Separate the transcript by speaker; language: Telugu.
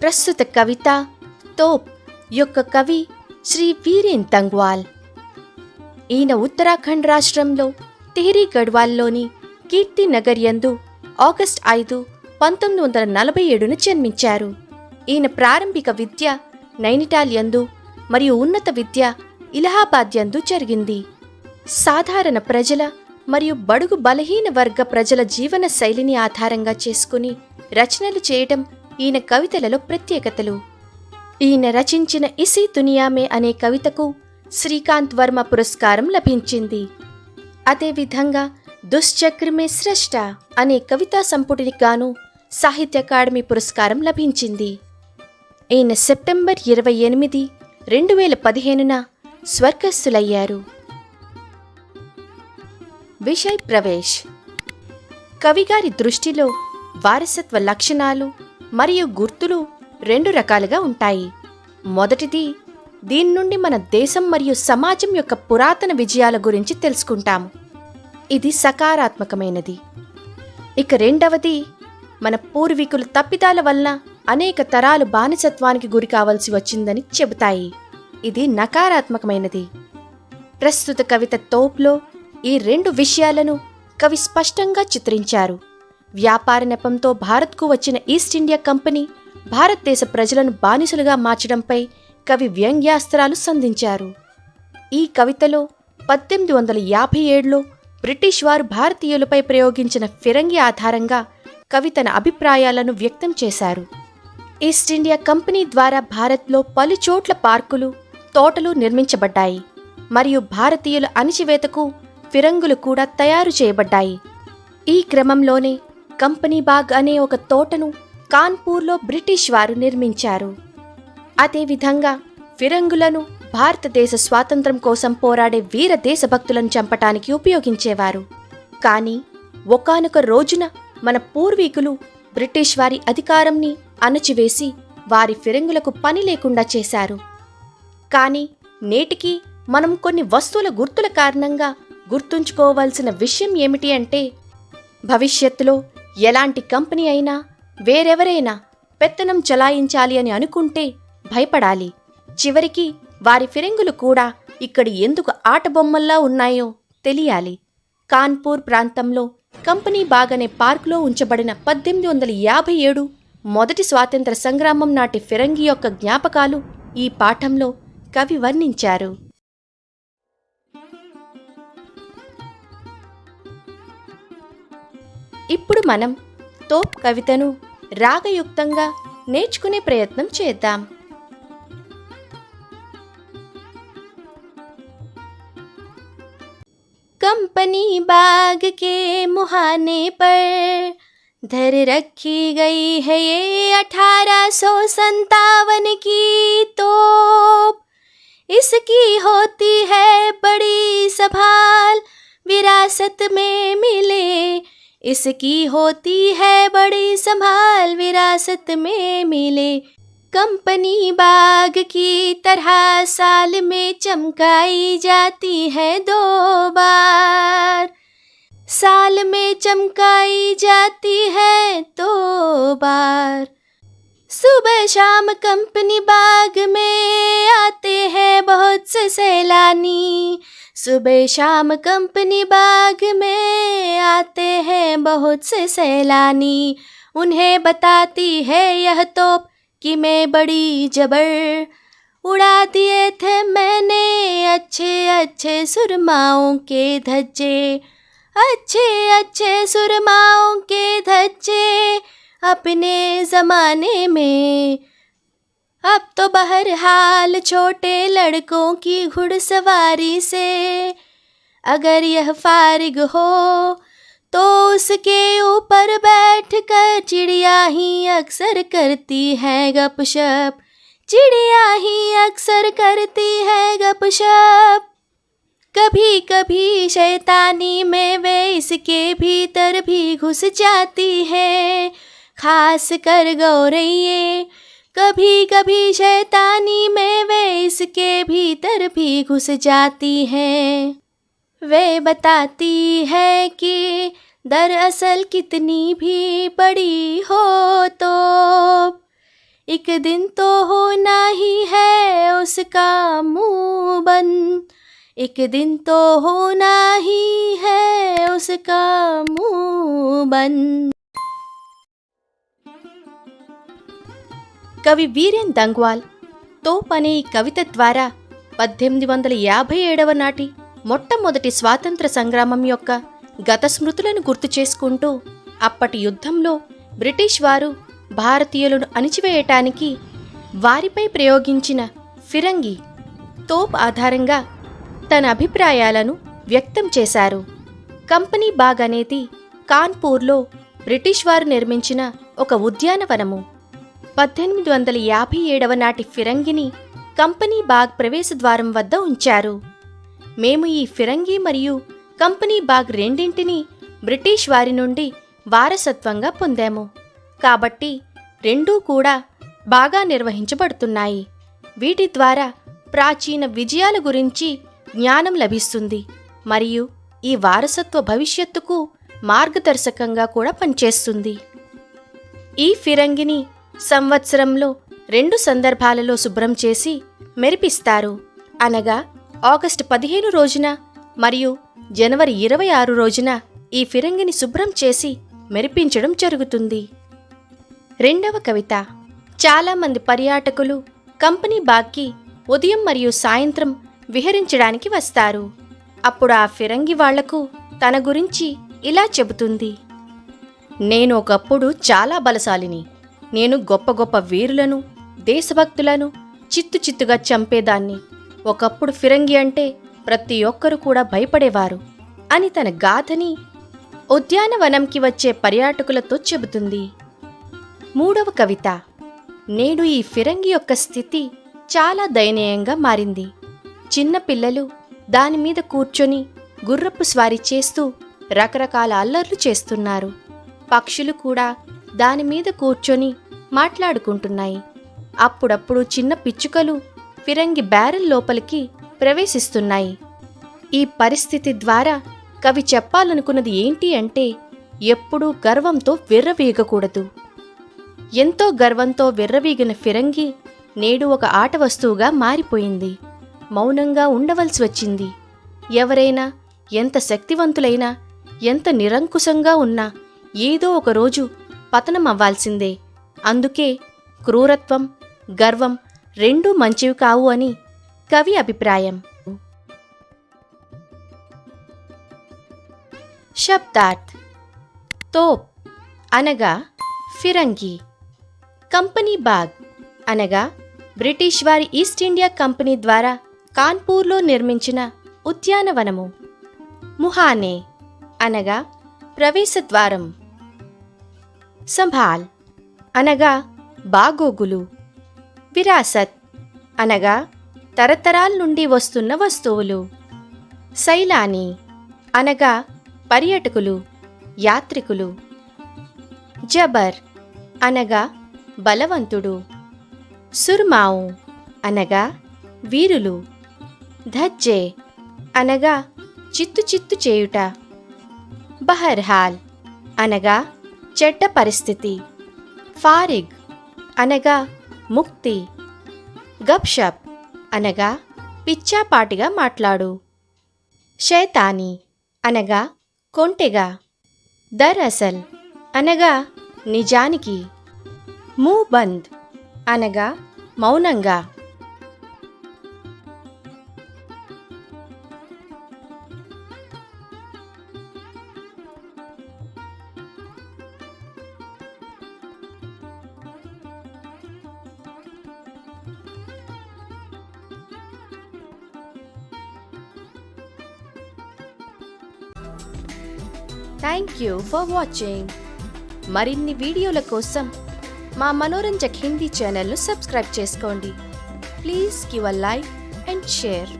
Speaker 1: ప్రస్తుత కవిత తోప్ యొక్క కవి శ్రీ వీరేన్ తంగ్వాల్. ఈయన ఉత్తరాఖండ్ రాష్ట్రంలో టిహరీ గఢ్వాల్లోని కీర్తి నగర్ యందు ఆగస్ట్ ఐదు పంతొమ్మిది వందల నలభై ఏడున జన్మించారు. ఈయన ప్రారంభిక విద్య నైనిటాల్ యందు మరియు ఉన్నత విద్య ఇలహాబాద్ యందు జరిగింది. సాధారణ ప్రజల మరియు బడుగు బలహీన వర్గ ప్రజల జీవన శైలిని ఆధారంగా చేసుకుని రచనలు చేయడం ఈయన కవితలలో ప్రత్యేకతలు. ఈయన రచించిన ఇసి దునియామే అనే కవితకు శ్రీకాంత్ వర్మ పురస్కారం లభించింది. అదేవిధంగా దుశ్చక్రమే స్రష్ట అనే కవితా సంపుటికి గాను సాహిత్య అకాడమీ పురస్కారం లభించింది. ఈయన సెప్టెంబర్ ఇరవై ఎనిమిది రెండు వేల పదిహేనున స్వర్గస్థులయ్యారు. విషయ్ ప్రవేశ్. కవిగారి దృష్టిలో వారసత్వ లక్షణాలు మరియు గుర్తులు రెండు రకాలుగా ఉంటాయి. మొదటిది దీని నుండి మన దేశం మరియు సమాజం యొక్క పురాతన విజయాల గురించి తెలుసుకుంటాము ఇది సకారాత్మకమైనది. ఇక రెండవది మన పూర్వీకుల తప్పిదాల వలన అనేక తరాలు బానిసత్వానికి గురి కావాల్సి వచ్చిందని చెబుతాయి. ఇది నకారాత్మకమైనది. ప్రస్తుత కవిత తోప్లో ఈ రెండు విషయాలను కవి స్పష్టంగా చిత్రించారు. వ్యాపార నెపంతో భారత్కు వచ్చిన ఈస్ట్ ఇండియా కంపెనీ భారతదేశ ప్రజలను బానిసలుగా మార్చడంపై కవి వ్యంగ్యాస్త్రాలు సంధించారు. ఈ కవితలో పద్దెనిమిది వందల యాభై ఏడులో బ్రిటిష్ వారు భారతీయులపై ప్రయోగించిన ఫిరంగి ఆధారంగా కవి తన అభిప్రాయాలను వ్యక్తం చేశారు. ఈస్ట్ ఇండియా కంపెనీ ద్వారా భారత్లో పలు చోట్ల పార్కులు తోటలు నిర్మించబడ్డాయి. మరియు భారతీయుల అణిచివేతకు ఫిరంగులు కూడా తయారు చేయబడ్డాయి. ఈ క్రమంలోనే కంపెనీ బాగ్ అనే ఒక తోటను కాన్పూర్లో బ్రిటిష్ వారు నిర్మించారు. అదేవిధంగా ఫిరంగులను భారతదేశ స్వాతంత్రం కోసం పోరాడే వీర దేశభక్తులను చంపటానికి ఉపయోగించేవారు. కానీ ఒకానొక రోజున మన పూర్వీకులు బ్రిటిష్ వారి అధికారంని అణచివేసి వారి ఫిరంగులకు పని లేకుండా చేశారు. కానీ నేటికి మనం కొన్ని వస్తువుల గుర్తుల కారణంగా గుర్తుంచుకోవాల్సిన విషయం ఏమిటి అంటే భవిష్యత్తులో ఎలాంటి కంపెనీ అయినా వేరెవరైనా పెత్తనం చలాయించాలి అని అనుకుంటే భయపడాలి. చివరికి వారి ఫిరంగులు కూడా ఇక్కడ ఎందుకు ఆటబొమ్మల్లా ఉన్నాయో తెలియాలి. కాన్పూర్ ప్రాంతంలో కంపెనీ బాగనే పార్కులో ఉంచబడిన పద్దెనిమిది వందల యాభై ఏడు మొదటి స్వాతంత్ర సంగ్రామం నాటి ఫిరంగి యొక్క జ్ఞాపకాలు ఈ పాఠంలో కవి వర్ణించారు. ఇప్పుడు మనం తోప్ కవితను రాగయుక్తంగా నేర్చుకునే ప్రయత్నం చేద్దాం कंपनी बाग के मुहाने पर धर रखी गई है ये अठारह सौ संतावन की तोप इसकी होती है बड़ी संभाल विरासत में मिले इसकी होती है बड़ी संभाल विरासत में मिले। कंपनी बाग की तरह साल में चमकाई जाती है दो बार। साल में चमकाई जाती है दो बार। सुबह शाम कंपनी बाग में आते हैं बहुत से सैलानी। सुबह शाम कंपनी बाग में आते हैं बहुत से सैलानी। उन्हें बताती है यह तोप कि मैं बड़ी जबर उड़ा दिए थे मैंने अच्छे अच्छे सुरमाओं के धज्जे। अच्छे अच्छे सुरमाओं के धज्जे अपने जमाने में अब तो बहरहाल छोटे लड़कों की घुड़सवारी से। अगर यह फारिग हो तो उसके ऊपर बैठ कर चिड़िया ही अक्सर करती है गपशप। चिड़िया ही अक्सर करती है गपशप। कभी कभी शैतानी में वे इसके भीतर भी घुस जाती है खास कर गौरैये। कभी कभी शैतानी में वे इसके भीतर भी घुस जाती हैं। वे बताती है कि दरअसल कितनी भी बड़ी हो तो एक दिन तो होना ही है उसका मुँह बंद। एक दिन तो होना ही है उसका मुँह बंद। కవి వీరేన్ దంగ్వాల్. తోప్ అనే ఈ కవిత ద్వారా పద్దెనిమిది వందల యాభై ఏడవ నాటి మొట్టమొదటి స్వాతంత్ర సంగ్రామం యొక్క గత స్మృతులను గుర్తు చేసుకుంటూ అప్పటి యుద్ధంలో బ్రిటిష్ వారు భారతీయులను అణిచివేయటానికి వారిపై ప్రయోగించిన ఫిరంగి తోప్ ఆధారంగా తన అభిప్రాయాలను వ్యక్తం చేశారు. కంపెనీ బాగ్ అనేది కాన్పూర్లో బ్రిటిష్ వారు నిర్మించిన ఒక ఉద్యానవనము. పద్దెనిమిది వందల యాభై ఏడవ నాటి ఫిరంగిని కంపెనీ బాగ్ ప్రవేశద్వారం వద్ద ఉంచారు. మేము ఈ ఫిరంగి మరియు కంపెనీ బాగ్ రెండింటినీ బ్రిటిష్ వారి నుండి వారసత్వంగా పొందాము. కాబట్టి రెండూ కూడా బాగా నిర్వహించబడుతున్నాయి. వీటి ద్వారా ప్రాచీన విజయాల గురించి జ్ఞానం లభిస్తుంది. మరియు ఈ వారసత్వ భవిష్యత్తుకు మార్గదర్శకంగా కూడా పనిచేస్తుంది. ఈ ఫిరంగిని సంవత్సరంలో రెండు సందర్భాలలో శుభ్రం చేసి మెరిపిస్తారు. అనగా ఆగస్టు పదిహేను రోజున మరియు జనవరి ఇరవై ఆరు రోజున ఈ ఫిరంగిని శుభ్రం చేసి మెరిపించడం జరుగుతుంది. రెండవ కవిత. చాలామంది పర్యాటకులు కంపెనీ బాగ్కి ఉదయం మరియు సాయంత్రం విహరించడానికి వస్తారు. అప్పుడు ఆ ఫిరంగి వాళ్ళకు తన గురించి ఇలా చెబుతుంది. నేను ఒకప్పుడు చాలా బలశాలిని. నేను గొప్ప గొప్ప వీరులను దేశభక్తులను చిత్తు చిత్తుగా చంపేదాన్ని. ఒకప్పుడు ఫిరంగి అంటే ప్రతి ఒక్కరు కూడా భయపడేవారు అని తన గాథని ఉద్యానవనంకి వచ్చే పర్యాటకులతో చెబుతుంది. మూడవ కవిత. నేడు ఈ ఫిరంగి యొక్క స్థితి చాలా దయనీయంగా మారింది. చిన్న పిల్లలు దానిమీద కూర్చొని గుర్రపు స్వారీ చేస్తూ రకరకాల అల్లర్లు చేస్తున్నారు. పక్షులు కూడా దానిమీద కూర్చొని మాట్లాడుకుంటున్నాయి. అప్పుడప్పుడు చిన్న పిచ్చుకలు ఫిరంగి బ్యారెల్ లోపలికి ప్రవేశిస్తున్నాయి. ఈ పరిస్థితి ద్వారా కవి చెప్పాలనుకున్నది ఏంటి అంటే ఎప్పుడూ గర్వంతో విర్రవీగకూడదు. ఎంతో గర్వంతో విర్రవీగిన ఫిరంగి నేడు ఒక ఆట వస్తువుగా మారిపోయింది. మౌనంగా ఉండవలసి వచ్చింది. ఎవరైనా ఎంత శక్తివంతులైనా ఎంత నిరంకుశంగా ఉన్నా ఏదో ఒకరోజు పతనం అవ్వాల్సిందే అందుకే క్రూరత్వం గర్వం రెండూ మంచివి కావు అని కవి అభిప్రాయం. శబ్దార్థ్ తోప్ అనగా ఫిరంగి కంపెనీ బాగ్ అనగా బ్రిటిష్ వారి ఈస్ట్ ఇండియా కంపెనీ ద్వారా కాన్పూర్లో నిర్మించిన ఉద్యానవనము. ముహానే అనగా ప్రవేశద్వారం. సంభాల్. అనగా బాగోగులు. విరాసత్. అనగా తరతరాల నుండి వస్తున్న వస్తువులు. శైలాని అనగా పర్యాటకులు యాత్రికులు. జబర్. అనగా బలవంతుడు. సుర్మావు. అనగా వీరులు. ధజ్జే. అనగా చిత్తు చిత్తు చేయుట. బహర్హాల్. అనగా చెడ్డ పరిస్థితి. ఫారిగ్ అనగా ముక్తి. గప్షప్ అనగా పిచ్చాపాటిగా మాట్లాడు. శైతాని అనగా కొంటెగా. దర్అసల్ అనగా నిజానికి. మూబంద్ అనగా మౌనంగా. థ్యాంక్ యూ ఫర్ వాచింగ్ మరిన్ని వీడియోల కోసం మా మనోరంజక్ హిందీ ఛానల్ను సబ్స్క్రైబ్ చేసుకోండి. Please give a like and share